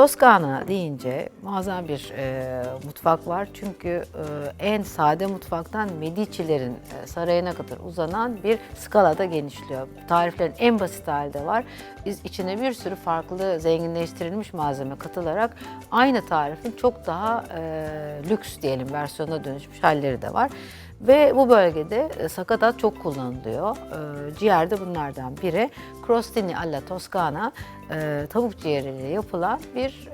Toskana deyince muazzam bir e, mutfak var. Çünkü e, en sade mutfaktan Medici'lerin e, sarayına kadar uzanan bir skalada genişliyor. Tariflerin en basit halde var. Biz içine bir sürü farklı zenginleştirilmiş malzeme katılarak aynı tarifin çok daha e, lüks diyelim versiyona dönüşmüş halleri de var. Ve bu bölgede e, sakatat çok kullanılıyor. E, ciğer de bunlardan biri. Crostini alla Toscana e, tavuk ciğeriyle yapılan bir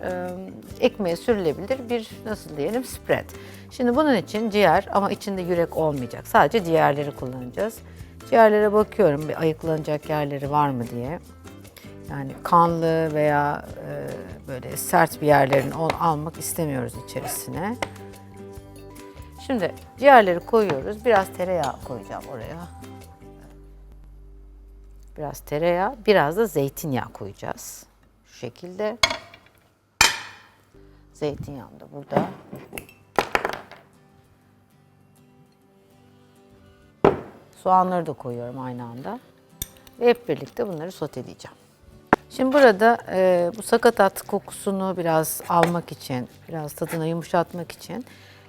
ekmeğe sürülebilir bir nasıl diyelim spread. Şimdi bunun için ciğer ama içinde yürek olmayacak. Sadece ciğerleri kullanacağız. Ciğerlere bakıyorum bir ayıklanacak yerleri var mı diye. Yani kanlı veya böyle sert bir yerlerini almak istemiyoruz içerisine. Şimdi ciğerleri koyuyoruz. Biraz tereyağı koyacağım oraya. Biraz tereyağı, biraz da zeytinyağı koyacağız. Şu şekilde. Zeytinyağım da burada. Soğanları da koyuyorum aynı anda. Ve hep birlikte bunları soteleyeceğim. Şimdi burada e, bu sakatat kokusunu biraz almak için, biraz tadını yumuşatmak için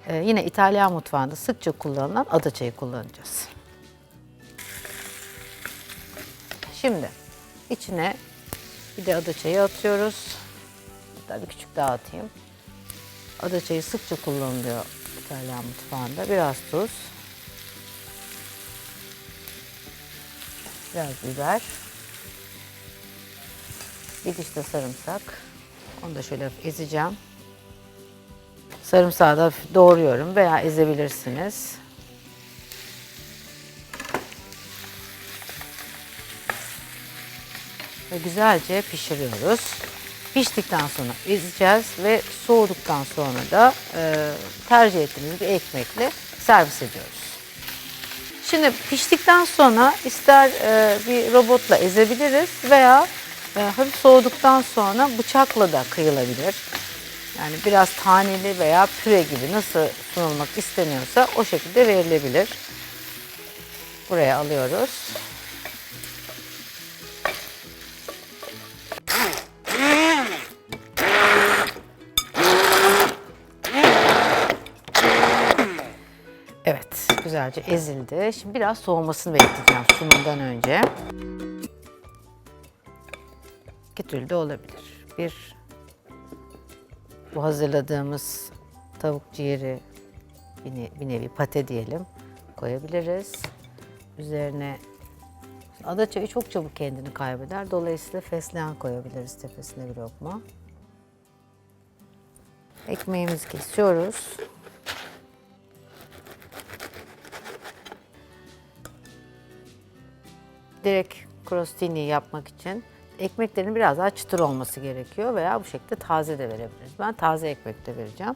e, yine İtalyan mutfağında sıkça kullanılan adaçayı kullanacağız. Şimdi içine bir de adaçayı atıyoruz. Hatta bir küçük daha atayım. Adaçayı sıkça kullanılıyor İtalyan mutfağında. Biraz tuz. Biraz biber. Bir diş de sarımsak. Onu da şöyle ezeceğim. Sarımsağı da doğruyorum veya ezebilirsiniz. Ve güzelce pişiriyoruz. Piştikten sonra ezeceğiz ve soğuduktan sonra da e, tercih ettiğiniz bir ekmekle servis ediyoruz. Şimdi piştikten sonra ister e, bir robotla ezebiliriz veya e, hafif soğuduktan sonra bıçakla da kıyılabilir. Yani biraz taneli veya püre gibi nasıl sunulmak isteniyorsa o şekilde verilebilir. Buraya alıyoruz. Evet, güzelce ezildi. Şimdi biraz soğumasını bekleyeceğim sunumdan önce. İki de olabilir. Bir, bu hazırladığımız tavuk ciğeri, bir, ne- bir nevi pate diyelim, koyabiliriz. Üzerine adaçayı çok çabuk kendini kaybeder. Dolayısıyla fesleğen koyabiliriz tepesine bir lokma. Ekmeğimizi kesiyoruz. direkt crostini yapmak için ekmeklerin biraz daha çıtır olması gerekiyor veya bu şekilde taze de verebiliriz. Ben taze ekmek de vereceğim.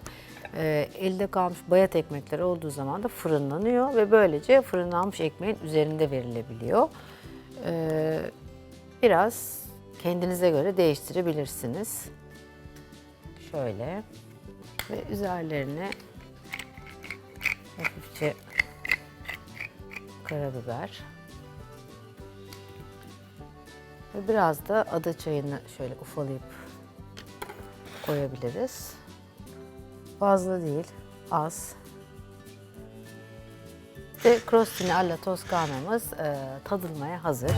Ee, elde kalmış bayat ekmekler olduğu zaman da fırınlanıyor ve böylece fırınlanmış ekmeğin üzerinde verilebiliyor. Ee, biraz kendinize göre değiştirebilirsiniz. Şöyle ve üzerlerine hafifçe karabiber. Ve biraz da ada çayını şöyle ufalayıp koyabiliriz. Fazla değil, az. Ve crostini alla toscana'mız e, tadılmaya hazır.